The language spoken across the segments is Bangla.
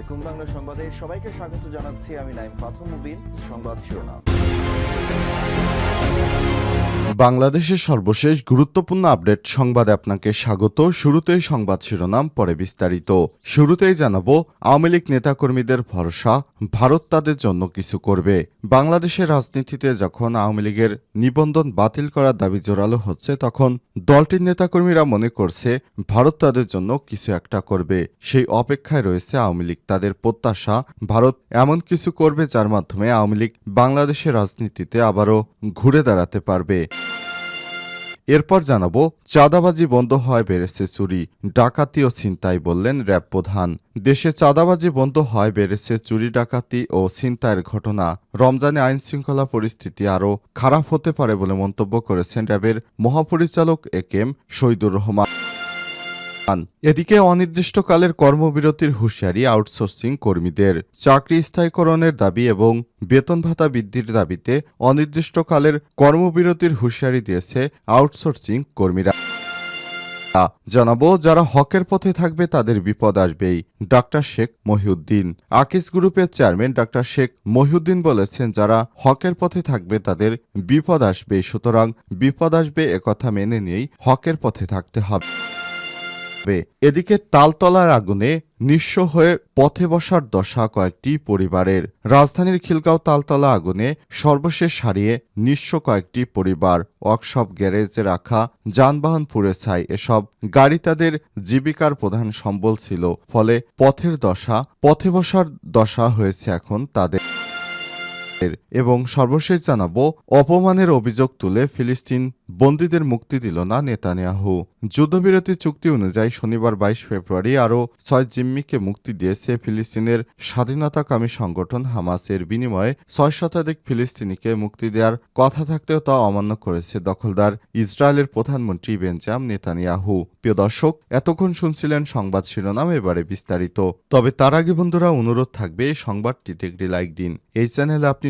আলাইকুম বাংলা সংবাদে সবাইকে স্বাগত জানাচ্ছি আমি নাইম ফাথম মুবিন। সংবাদ শিরোনাম। বাংলাদেশের সর্বশেষ গুরুত্বপূর্ণ আপডেট সংবাদে আপনাকে স্বাগত। শুরুতেই সংবাদ শিরোনাম, পরে বিস্তারিত। শুরুতেই জানাব, আওয়ামী লীগ নেতাকর্মীদের ভরসা, ভারত তাদের জন্য কিছু করবে। বাংলাদেশের রাজনীতিতে যখন আওয়ামী লীগের নিবন্ধন বাতিল করার দাবি জোরালো হচ্ছে, তখন দলটির নেতাকর্মীরা মনে করছে, ভারত তাদের জন্য কিছু একটা করবে। সেই অপেক্ষায় রয়েছে আওয়ামী লীগ। তাদের প্রত্যাশা, ভারত এমন কিছু করবে যার মাধ্যমে আওয়ামী লীগ বাংলাদেশের রাজনীতিতে আবারও ঘুরে দাঁড়াতে পারবে। এরপর জানাব, চাঁদাবাজি বন্ধ হয় বেড়েছে চুরি, ডাকাতি ও ছিনতাই বললেন র্যাব প্রধান। দেশে চাঁদাবাজি বন্ধ হয় বেড়েছে চুরি, ডাকাতি ও ছিনতাইয়ের ঘটনা। রমজানে আইন শৃঙ্খলা পরিস্থিতি আরও খারাপ হতে পারে বলে মন্তব্য করেছেন র্যাবের মহাপরিচালক এ কেম শহীদুর রহমান। এদিকে অনির্দিষ্টকালের কর্মবিরতির হুঁশিয়ারি আউটসোর্সিং কর্মীদের। চাকরি স্থায়ীকরণের দাবি এবং বেতন ভাতা বৃদ্ধির দাবিতে অনির্দিষ্টকালের কর্মবিরতির হুঁশিয়ারি দিয়েছে আউটসোর্সিং কর্মীরা। জানাব, যারা হকের পথে থাকবে তাদের বিপদ আসবেই। ডাক্তার শেখ মহিউদ্দিন। আকিস গ্রুপের চেয়ারম্যান ডাক্তার শেখ মহিউদ্দিন বলেছেন, যারা হকের পথে থাকবে তাদের বিপদ আসবে সুতরাং বিপদ আসবে একথা মেনে নিয়েই হকের পথে থাকতে হবে। হবে। এদিকে তালতলার আগুনে নিঃস্ব হয়ে পথে বসার দশা কয়েকটি পরিবারের। রাজধানীর খিলগাঁও তালতলা আগুনে সর্বশেষ হারিয়ে নিঃস্ব কয়েকটি পরিবার, ওয়ার্কশপ, গ্যারেজে রাখা, যানবাহন পুড়ে ছাই, এসব গাড়ি তাদের জীবিকার প্রধান সম্বল ছিল। ফলে পথের দশা, পথে বসার দশা হয়েছে এখন তাদের। এবং সর্বশেষ জানাব, অপমানের অভিযোগ তুলে ফিলিস্তিন বন্দীদের মুক্তি দিল না নেতানিয়াহু। যুদ্ধবিরতি চুক্তি অনুযায়ী শনিবার বাইশ ফেব্রুয়ারি আরও ছয় জিম্মিকে মুক্তি দিয়েছে ফিলিস্তিনের স্বাধীনতাকামী সংগঠন হামাসের বিনিময়ে ছয় শতাধিক ফিলিস্তিনিকে মুক্তি দেওয়ার কথা থাকতেও তা অমান্য করেছে দখলদার ইসরায়েলের প্রধানমন্ত্রী বেঞ্জাম নেতানিয়াহু। প্রিয় দর্শক, এতক্ষণ শুনছিলেন সংবাদ শিরোনাম, এবারে বিস্তারিত। তবে তার আগে বন্ধুরা, অনুরোধ থাকবে এই সংবাদটিতে একটি লাইক দিন। এই চ্যানেলে আপনি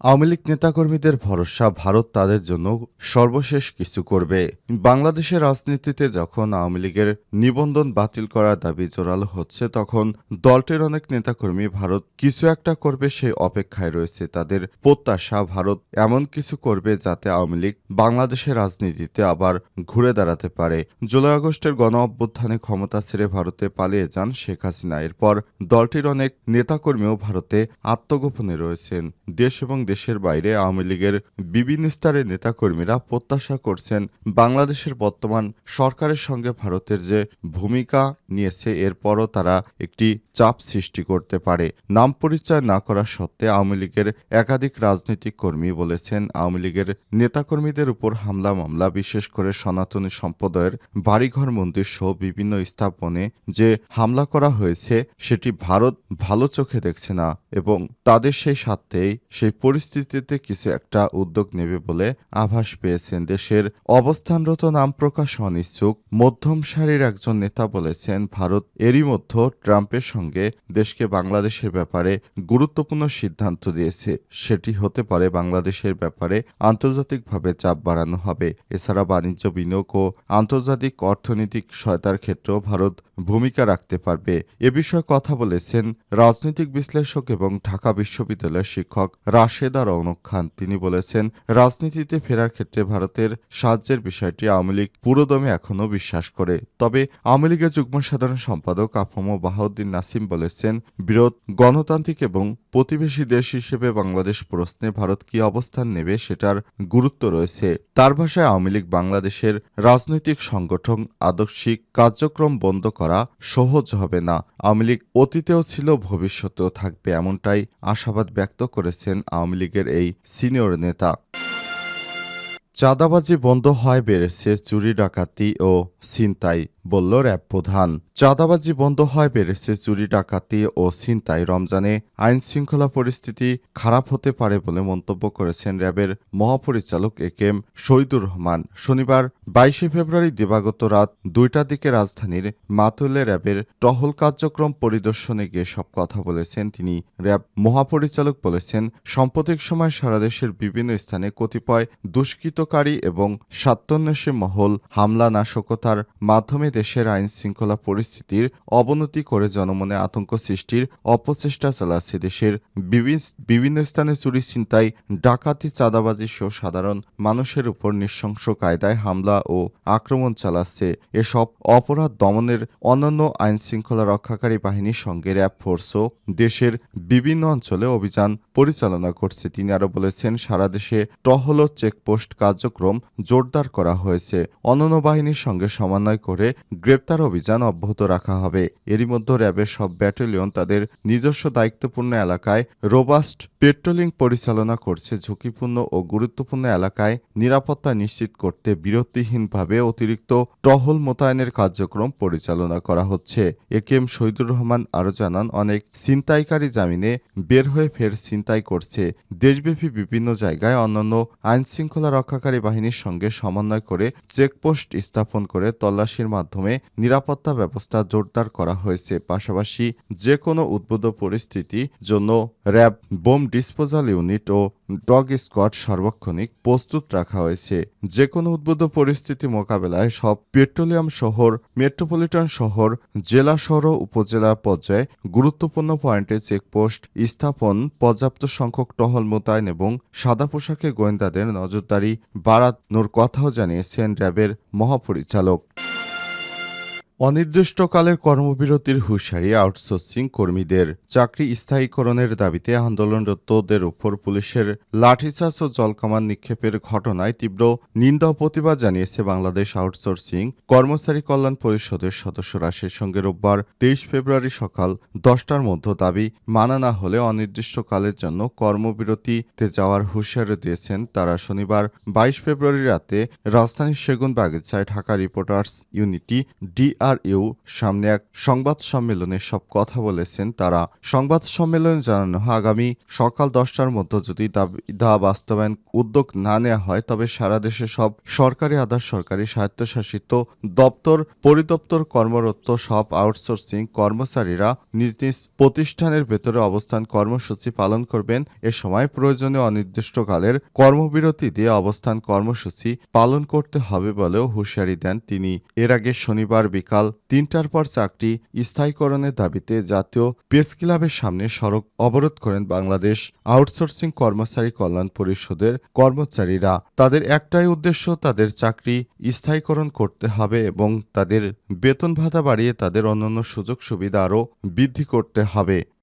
আওয়ামী লীগ নেতাকর্মীদের ভরসা ভারত তাদের জন্য সর্বশেষ কিছু করবে। বাংলাদেশের রাজনীতিতে যখন আওয়ামী লীগের নিবন্ধন বাতিল করার দাবি জোরালো হচ্ছে, তখন দলটির অনেক নেতাকর্মী ভারত কিছু একটা করবে সেই অপেক্ষায় রয়েছে। তাদের প্রত্যাশা, ভারত এমন কিছু করবে যাতে আওয়ামী লীগ বাংলাদেশের রাজনীতিতে আবার ঘুরে দাঁড়াতে পারে। জুলাই আগস্টের গণ অভ্যুত্থানে ক্ষমতা ছেড়ে ভারতে পালিয়ে যান শেখ হাসিনা। এরপর দলটির অনেক নেতাকর্মীও ভারতে আত্মগোপনে রয়েছেন। দেশ এবং দেশের বাইরে আওয়ামী লীগের বিভিন্ন স্তরের নেতাকর্মীরা প্রত্যাশা করছেন বাংলাদেশের বর্তমান সরকারের সঙ্গে ভারতের যে ভূমিকা নিয়েছে, এরপরও তারা একটি চাপ সৃষ্টি করতে পারে। নাম পরিচয় না করা সত্ত্বে আওয়ামী লীগের একাধিক রাজনৈতিক কর্মী বলেছেন, আওয়ামী লীগের নেতাকর্মীদের উপর হামলা, মামলা, বিশেষ করে সনাতনী সম্প্রদায়ের বাড়িঘর, মন্দির সহ বিভিন্ন স্থাপনে যে হামলা করা হয়েছে, সেটি ভারত ভালো চোখে দেখছে না এবং তাদের সেই স্বার্থেই সেই পরিস্থিতিতে কিছু একটা উদ্যোগ নেবে বলে আভাস পেয়েছেন দেশের অবস্থানরত নাম প্রকাশ অনিচ্ছুক মধ্যম সারির একজন নেতা বলেছেন, ভারত এরই মধ্যে ট্রাম্পের সঙ্গে দেশকে বাংলাদেশের ব্যাপারে গুরুত্বপূর্ণ সিদ্ধান্ত দিয়েছে। সেটি হতে পারে বাংলাদেশের ব্যাপারে আন্তর্জাতিকভাবে চাপ বাড়ানো হবে। এছাড়া বাণিজ্য বিনিয়োগ ও আন্তর্জাতিক অর্থনৈতিক সহায়তার ক্ষেত্রেও ভারত ভূমিকা রাখতে পারবে। এ বিষয়ে কথা বলেছেন রাজনৈতিক বিশ্লেষক এবং ঢাকা বিশ্ববিদ্যালয়ের শিক্ষক রাশেদা রৌনক খান। তিনি বলেছেন, রাজনীতিতে ফেরার ক্ষেত্রে ভারতের সাহায্যের বিষয়টি আওয়ামী লীগ পুরোদমে এখনও বিশ্বাস করে। তবে আওয়ামী লীগের যুগ্ম সাধারণ সম্পাদক আফম বাহাউদ্দিন নাসিম বলেছেন, বিরোধ গণতান্ত্রিক এবং প্রতিবেশী দেশ হিসেবে বাংলাদেশ প্রশ্নে ভারত কি অবস্থান নেবে সেটার গুরুত্ব রয়েছে। তার ভাষায় আওয়ামী লীগ বাংলাদেশের রাজনৈতিক সংগঠন আদর্শিক কার্যক্রম বন্ধ করা সহজ হবে না। আওয়ামী লীগ অতীতেও ছিল, ভবিষ্যতেও থাকবে এমনটাই আশাবাদ ব্যক্ত করেছেন আওয়ামী লীগের এই সিনিয়র নেতা। চাঁদাবাজি বন্ধ হয় বেড়েছে চুরি ডাকাতি ও ছিনতাই। বলল র্যাব প্রধান, চাঁদাবাজি বন্ধ হয় বেড়েছে চুরি, ডাকাতি ও ছিনতাই। রমজানে আইন শৃঙ্খলা পরিস্থিতি খারাপ হতে পারে বলে মন্তব্য করেছেন র্যাবের মহাপরিচালক A K M Shahidur Rahman. শনিবার, বাইশে ফেব্রুয়ারি দিবাগত রাত দুইটার দিকে রাজধানীর মাতুলে র্যাবের টহল কার্যক্রম পরিদর্শনে গিয়ে সব কথা বলেছেন তিনি। র্যাব মহাপরিচালক বলেছেন, সাম্প্রতিক সময় সারা দেশের বিভিন্ন স্থানে কতিপয় দুষ্কৃতকারী এবং স্বাত্তন্বেষী মহল হামলা, নাশকতার মাধ্যমে দেশের আইন শৃঙ্খলা পরিস্থিতির অবনতি করে জনমনে আতঙ্ক সৃষ্টির অপচেষ্টা চালাচ্ছে দেশের বিভিন- বিভিন্ন স্থানে চুরি, ছিনতাই, ডাকাতি, চাঁদাবাজি সহ সাধারণ মানুষের উপর নৃশংস কায়দায় হামলা ও আক্রমণ চালাচ্ছে। এসব অপরাধ দমনের অন্যান্য আইন শৃঙ্খলা রক্ষাকারী বাহিনীর সঙ্গে র্যাব ফোর্সও দেশের বিভিন্ন অঞ্চলে অভিযান পরিচালনা করছে। তিনি আরও বলেছেন, সারা দেশে টহল চেকপোস্ট কার্যক্রম জোরদার করা হয়েছে। অন্যান্য বাহিনীর সঙ্গে সমন্বয় করে গ্রেপ্তার অভিযান অব্যাহত রাখা হবে। এরই মধ্যে র্যাবের সব ব্যাটালিয়ন তাদের নিজস্ব দায়িত্বপূর্ণ এলাকায় রোবাস্ট পেট্রোলিং পরিচালনা করছে। ঝুঁকিপূর্ণ ও গুরুত্বপূর্ণ এলাকায় নিরাপত্তা নিশ্চিত করতে বিরতিহীনভাবে অতিরিক্ত টহল মোতায়েনের কার্যক্রম পরিচালনা করা হচ্ছে। A K M Shahidur Rahman আরও জানান, অনেক ছিনতাইকারী জামিনে বের হয়ে ফের ছিনতাই করছে। দেশব্যাপী বিভিন্ন জায়গায় অন্যান্য আইনশৃঙ্খলা রক্ষাকারী বাহিনীর সঙ্গে সমন্বয় করে চেকপোস্ট স্থাপন করে তল্লাশির মাধ্যমে নিরাপত্তা ব্যবস্থা জোরদার করা হয়েছে। পাশাপাশি যে কোনো উদ্ভুত পরিস্থিতি জন্য র্যাব, বোম ডিসপোজাল ইউনিট ও ডগ স্কোয়াড সার্বক্ষণিক প্রস্তুত রাখা হয়েছে। যে কোনো উদ্ভুত পরিস্থিতি মোকাবেলায় সব পেট্রোলিয়াম শহর, মেট্রোপলিটন শহর, জেলা শহর উপজেলা পর্যায়ে গুরুত্বপূর্ণ পয়েন্টে চেকপোস্ট স্থাপন, পর্যাপ্ত সংখ্যক টহল মোতায়েন এবং সাদা পোশাকে গোয়েন্দাদের নজরদারি বাড়ানোর কথাও জানিয়েছেন র্যাবের মহাপরিচালক। অনির্দিষ্টকালের কর্মবিরতির হুঁশিয়ারি আউটসোর্সিং কর্মীদের চাকরি স্থায়ীকরণের দাবিতে আন্দোলনরতদের উপর পুলিশের লাঠিচার্জ ও জলকামান নিক্ষেপের ঘটনায় তীব্র নিন্দা প্রতিবাদ জানিয়েছে বাংলাদেশ আউটসোর্সিং কর্মচারী কল্যাণ পরিষদের সদস্যরা। সে সঙ্গে রোববার তেইশ ফেব্রুয়ারি সকাল দশটার মধ্যে দাবি মানা না হলে অনির্দিষ্টকালের জন্য কর্মবিরতিতে যাওয়ার হুঁশিয়ারি দিয়েছেন তারা। শনিবার বাইশ ফেব্রুয়ারি রাতে রাজধানীর সেগুন বাগিচায় ঢাকা রিপোর্টার্স ইউনিটি ডিআরইউ সামনে এক সংবাদ সম্মেলনে সব কথা বলেছেন তারা। সংবাদ সম্মেলনে জানানো হয়, আগামী সকাল দশটার মধ্যে যদি দা বাস্তবায়ন উদ্যোগ না নেওয়া হয়, তবে সারা দেশে সব সরকারি, আধা সরকারি স্বায়ত্তশাসিত দপ্তর, পরিদপ্তর, কর্মরত সব আউটসোর্সিং কর্মচারীরা নিজ নিজ প্রতিষ্ঠানের ভেতরে অবস্থান কর্মসূচি পালন করবেন। এ সময় প্রয়োজনীয় অনির্দিষ্টকালের কর্মবিরতি দিয়ে অবস্থান কর্মসূচি পালন করতে হবে বলেও হুঁশিয়ারি দেন তিনি। এর আগে শনিবার বিকাল তিনটার পর চাকরি স্থায়ীকরণের দাবিতে জাতীয় প্রেস ক্লাবের সামনে সড়ক অবরোধ করেন বাংলাদেশ আউটসোর্সিং কর্মচারী কল্যাণ পরিষদের কর্মচারীরা। তাদের একটাই উদ্দেশ্য তাদের চাকরি স্থায়ীকরণ করতে হবে এবং তাদের বেতন ভাতা বাড়িয়ে তাদের অন্যান্য সুযোগ সুবিধা আরও বৃদ্ধি করতে হবে।